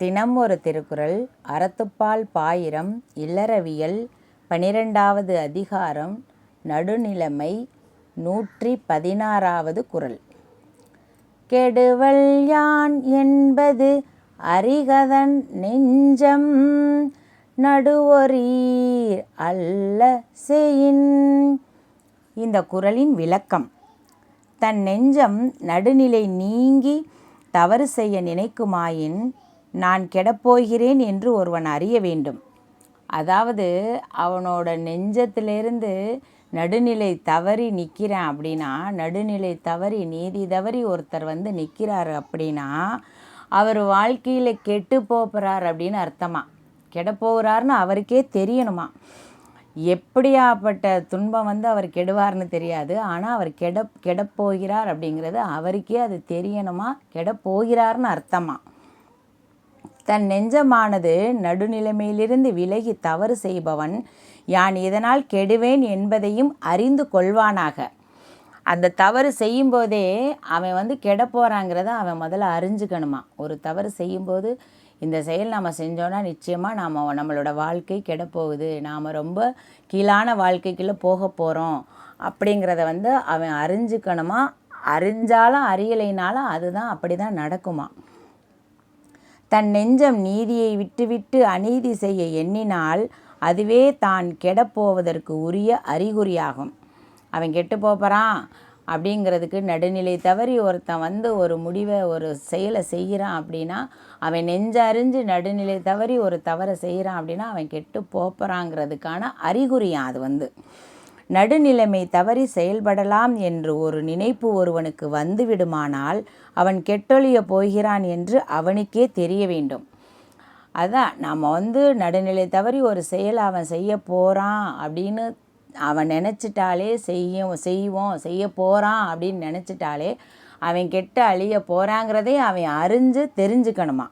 தினம் ஒரு திருக்குறள் அறத்துப்பால் பாயிரம் இல்லறவியல் பனிரெண்டாவது அதிகாரம் நடுநிலைமை நூற்றி பதினாறாவது குறள். கெடுவல் யான் என்பது அரிகதன் நெஞ்சம் நடுவொரீர் அல்ல செயின். இந்த குறளின் விளக்கம் தன் நெஞ்சம் நடுநிலை நீங்கி தவறு செய்ய நினைக்குமாயின் நான் கெடப்போகிறேன் என்று ஒருவன் அறிய வேண்டும். அதாவது அவனோட நெஞ்சத்திலிருந்து நடுநிலை தவறி நிற்கிறான் அப்படின்னா நடுநிலை தவறி நீதி தவறி ஒருத்தர் வந்து நிற்கிறாரு அப்படின்னா அவர் வாழ்க்கையில் கெட்டு போகிறார் அப்படின்னு அர்த்தமா? கெடப்போகிறாருன்னு அவருக்கே தெரியணுமா? எப்படியாப்பட்ட துன்பம் வந்து அவர் கெடுவார்னு தெரியாது. ஆனால் அவர் கெட கெடப்போகிறார் அப்படிங்கிறது அவருக்கே அது தெரியணுமா? கெடப்போகிறார்னு அர்த்தமா? தன் நெஞ்சமானது நடுநிலைமையிலிருந்து விலகி தவறு செய்பவன். யான் இதனால் கெடுவேன் என்பதையும் அறிந்து கொள்வானாக. அந்த தவறு செய்யும்போதே அவன் வந்து கெடப்போகிறாங்கிறத அவன் முதல்ல அறிஞ்சுக்கணுமா? ஒரு தவறு செய்யும்போது இந்த செயல் நம்ம செஞ்சோன்னா நிச்சயமாக நாம் நம்மளோட வாழ்க்கை கெடப்போகுது நாம் ரொம்ப கீழான வாழ்க்கைக்குள்ளே போக போகிறோம் அப்படிங்கிறத வந்து அவன் அறிஞ்சுக்கணுமா? அறிஞ்சாலும் அறியலைனாலும் அதுதான் அப்படி தான் நடக்குமா? தன் நெஞ்சம் நீதியை விட்டுவிட்டு அநீதி செய்ய எண்ணினால் அதுவே தான் கெடப்போவதற்கு உரிய அறிகுறியாகும். அவன் கெட்டு போகிறான் அப்படிங்கிறதுக்கு நடுநிலை தவறி ஒருத்தன் வந்து ஒரு முடிவை ஒரு செயலை செய்கிறான் அப்படின்னா அவன் நெஞ்சறிஞ்சு நடுநிலை தவறி ஒரு தவறை செய்கிறான் அப்படின்னா அவன் கெட்டு போகிறாங்கிறதுக்கான அறிகுறியான் அது வந்து. நடுநிலைமை தவறி செயல்படலாம் என்று ஒரு நினைப்பு ஒருவனுக்கு வந்துவிடுமானால் அவன் கெட்டொழிய போகிறான் என்று அவனுக்கே தெரிய வேண்டும். அதான் நம்ம வந்து நடுநிலை தவறி ஒரு செயல் அவன் செய்ய போகிறான் அப்படின்னு அவன் நினச்சிட்டாலே செய்யும் செய்வோம் செய்ய போகிறான் அப்படின்னு நினச்சிட்டாலே அவன் கெட்ட அழிய போகிறாங்கிறதே அவன் அறிஞ்சு தெரிஞ்சுக்கணுமா?